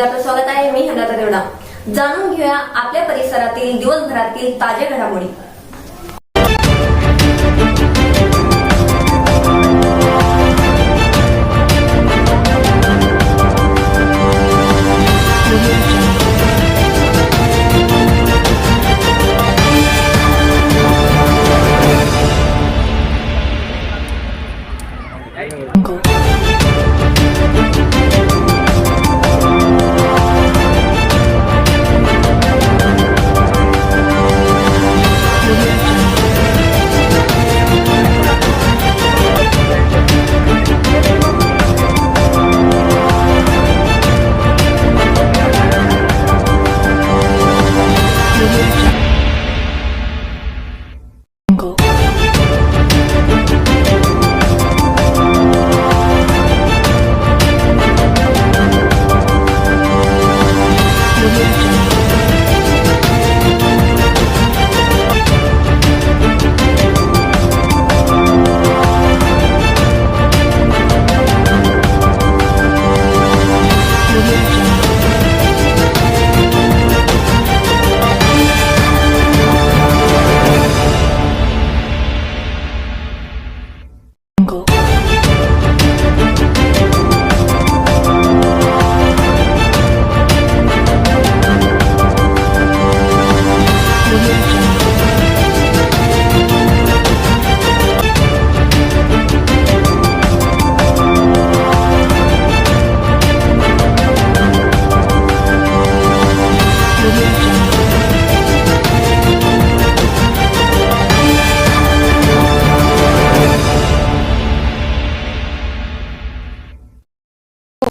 मध्ये आपलं स्वागत आहे. मी हनाता देवडा जाणून घेऊया आपल्या परिसरातील दिवसभरातील ताज्या घडामोडी.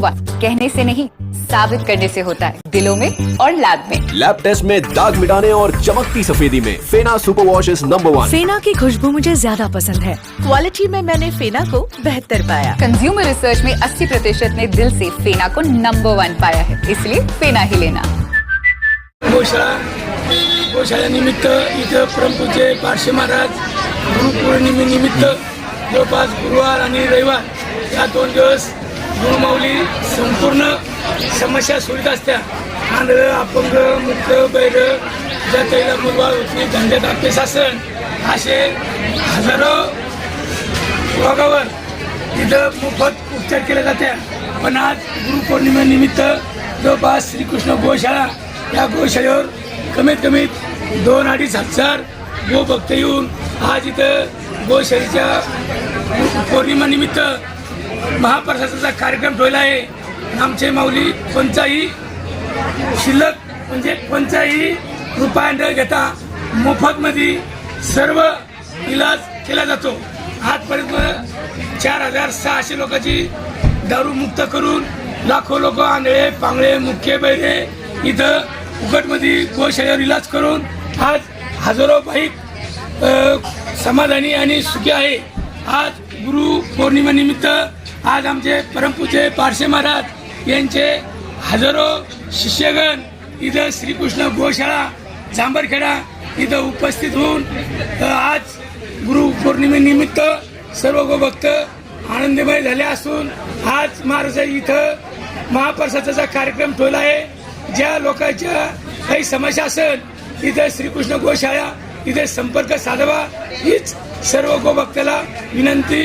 हुआ। कहने से नहीं साबित करने से होता है। दिलों में और लैब में। लैब टेस्ट में दाग मिटाने और चमकती सफेदी में। Fena super wash is number one Fena की खुशबू मुझे ज़्यादा पसंद है। क्वालिटी में मैंने फेना को बेहतर पाया। कंज्यूमर रिसर्च में 80 प्रतिशत ने दिल से फेना को नंबर वन पाया है। इसलिए फेना ही लेना। गोशाळा गोशाळेनिमित्त इथं परमपूज्य पारशे महाराज गुरुपौर्णिमेनिमित्त जवळपास गुरुवार आणि रविवार या दोन दिवस गुरुमाऊली संपूर्ण समस्या सोडित असत्या. आंधळ अपंग मुक्त बैर जातीला मुलबाळ होती धंद्यात आपले शासन असे हजारो रोगावर तिथं मोफत उपचार केले जात्या. पण आज गुरुपौर्णिमेनिमित्त जवळपास श्रीकृष्ण गोशाळा या गोशाळेवर कमीत कमीत दोन अडीच हजार गो भक्त येऊन आज इथं गोशाळेच्या पौर्णिमेनिमित्त महाप्रशासनाचा कार्यक्रम ठेवला आहे. आमचे माऊली कोणताही शिल्लक म्हणजे कोणताही रुपया न घेता मोफतमध्ये सर्व इलाज केला जातो. आजपर्यंत चार हजार सहाशे लोकांची दारूमुक्त करून लाखो लोक आंधळे पांगळे मुख्य बैरे इथं फुकटमध्ये गोशाळेवर इलाज करून आज हजारो बाईक समाधानी आणि सुखी आहे. आज गुरु पौर्णिमेनिमित्त आज आमचे परमपूजे पारसे महाराज यांचे हजारो शिष्यगण इथं श्रीकृष्ण गोशाळा जांभरखेडा इथं उपस्थित होऊन आज गुरु पौर्णिमेनिमित्त सर्व गोभक्त आनंदमय झाले असून आज महाराज इथं महाप्रसादाचा कार्यक्रम ठेवला आहे. ज्या लोकांच्या काही समस्या असेल इथं श्रीकृष्ण गोशाळा इथे संपर्क साधावा हीच सर्व गोभक्ताला विनंती.